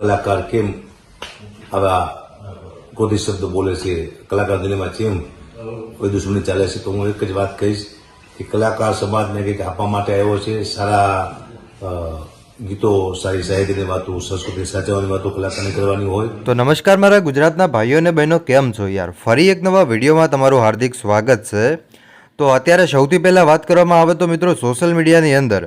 કલાકાર કેમ? આવા ખોટી શબ્દ બોલે છે, કલાકાર દિલ્હીમાં કેમ? કોઈ દુશ્મની ચાલે છે તો હું એક જ વાત કહીશ કે કલાકાર સમાજને કંઈક આપવા માટે આવ્યો છે, સારા ગીતો, સારી સાહિત્યની વાતો, સંસ્કૃતિ સાચવવાની વાતો કલાકારને કરવાની હોય. તો નમસ્કાર મારા ગુજરાતના ભાઈઓ અને બહેનો, કેમ છો યાર? ફરી એક નવા વિડીયોમાં તમારું હાર્દિક સ્વાગત છે. તો અત્યારે સૌથી પહેલાં વાત કરવામાં આવે તો મિત્રો સોશિયલ મીડિયાની અંદર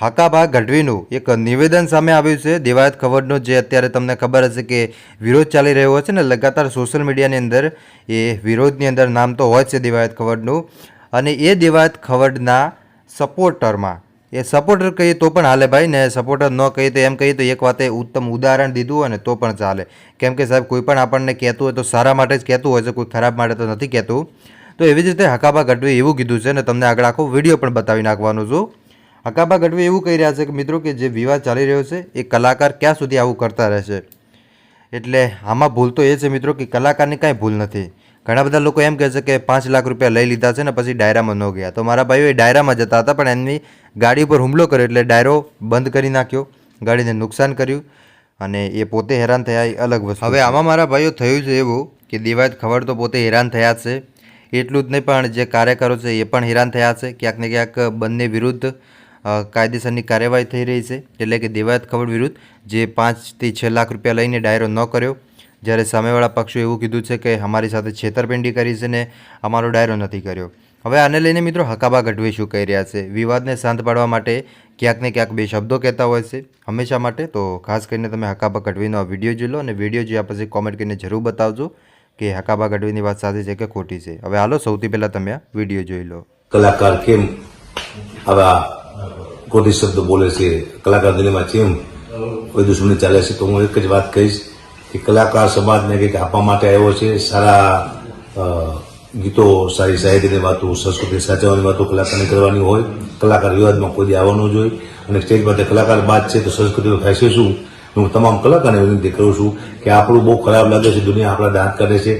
હકાભા ગઢવીનું એક નિવેદન સામે આવ્યું છે. દેવાયત ખબરનો જે અત્યારે તમને ખબર હશે કે વિરોધ ચાલી રહ્યો છે ને લગાતાર સોશિયલ મીડિયાની અંદર એ વિરોધની અંદર નામ તો હોય છે દેવાયત ખબરનું અને એ દેવાયત ખબરના સપોર્ટરમાં, એ સપોર્ટર કહીએ તો પણ હાલે ભાઈ, ને સપોર્ટર ન કહીએ તો એમ કહીએ તો એક વાતે ઉત્તમ ઉદાહરણ દીધું હોય ને તો પણ ચાલે. કેમ કે સાહેબ, કોઈ પણ આપણને કહેતું હોય તો સારા માટે જ કહેતું હોય છે, કોઈ ખરાબ માટે તો નથી કહેતું. તો એવી જ રીતે હકાબા ગઢવી એવું કીધું છે ને તમને આગળ આખો વીડિયો પણ બતાવી નાખવાનો છું. હકાબા ગઢવી એવું કહી રહ્યા છે કે મિત્રો કે જે વિવાદ ચાલી રહ્યો છે એ કલાકાર ક્યાં સુધી આવું કરતા રહેશે? એટલે આમાં ભૂલ તો એ છે મિત્રો કે કલાકારની કાંઈ ભૂલ નથી. ઘણા બધા લોકો એમ કહે છે કે પાંચ લાખ રૂપિયા લઈ લીધા છે ને પછી ડાયરામાં ન ગયા. તો મારા ભાઈઓ એ ડાયરામાં જતા હતા પણ એમની ગાડી ઉપર હુમલો કર્યો એટલે ડાયરો બંધ કરી નાખ્યો ગાડીને નુકસાન કર્યું અને એ પોતે હેરાન થયા એ અલગ વસ્તુ હવે આમાં મારા ભાઈઓ થયું છે એવું કે દિવાયત ખબર તો પોતે હેરાન થયા છે. એટલું જ નહીં પણ જે કાર્યકરો છે એ પણ હેરાન થયા છે. ક્યાંક ને ક્યાંક બંને વિરુદ્ધ કાયદેસરની કાર્યવાહી થઈ રહી છે. એટલે કે દેવાયત ખબર વિરુદ્ધ જે પાંચથી છ લાખ રૂપિયા લઈને ડાયરો ન કર્યો, જ્યારે સામેવાળા પક્ષોએ એવું કીધું છે કે અમારી સાથે છેતરપિંડી કરી છે ને અમારો ડાયરો નથી કર્યો. હવે આને લઈને મિત્રો હકાબા ગઢવી શું કહી રહ્યા છે? વિવાદને શાંત પાડવા માટે ક્યાંક ને ક્યાંક બે શબ્દો કહેતા હોય છે. હંમેશા માટે તો ખાસ કરીને તમે હકાબા ગઢવીનો વીડિયો જોઈ લો અને વીડિયો જોયા પછી કોમેન્ટ કરીને જરૂર બતાવજો કે હકાબા ગઢવીની વાત સાચી છે કે ખોટી છે. હવે હાલો સૌથી પહેલાં તમે આ વીડિયો જોઈ લો. કલાકાર કેમ? આવા ખોટી શબ્દ બોલે છે, કલાકાર દિલ્હીમાં એમ. કોઈ દુશ્મની ચાલે છે તો હું એક જ વાત કહીશ કે કલાકાર સમાજને કંઈક આપવા માટે આવ્યો છે, સારા ગીતો, સારી સાહિત્યની વાતો, સંસ્કૃતિ સાચવવાની વાતો કલાકારને કરવાની હોય, કલાકાર વિવાદમાં કોઈ આવવાનું જોઈએ અને સ્ટેજ પર કલાકાર બાદ છે તો સંસ્કૃતિનો ફેંસે શું હું તમામ કલાકારને વિનંતી કરું છું કે આપણું બહુ ખરાબ લાગે છે, દુનિયા આપણા દાંત કાઢે છે.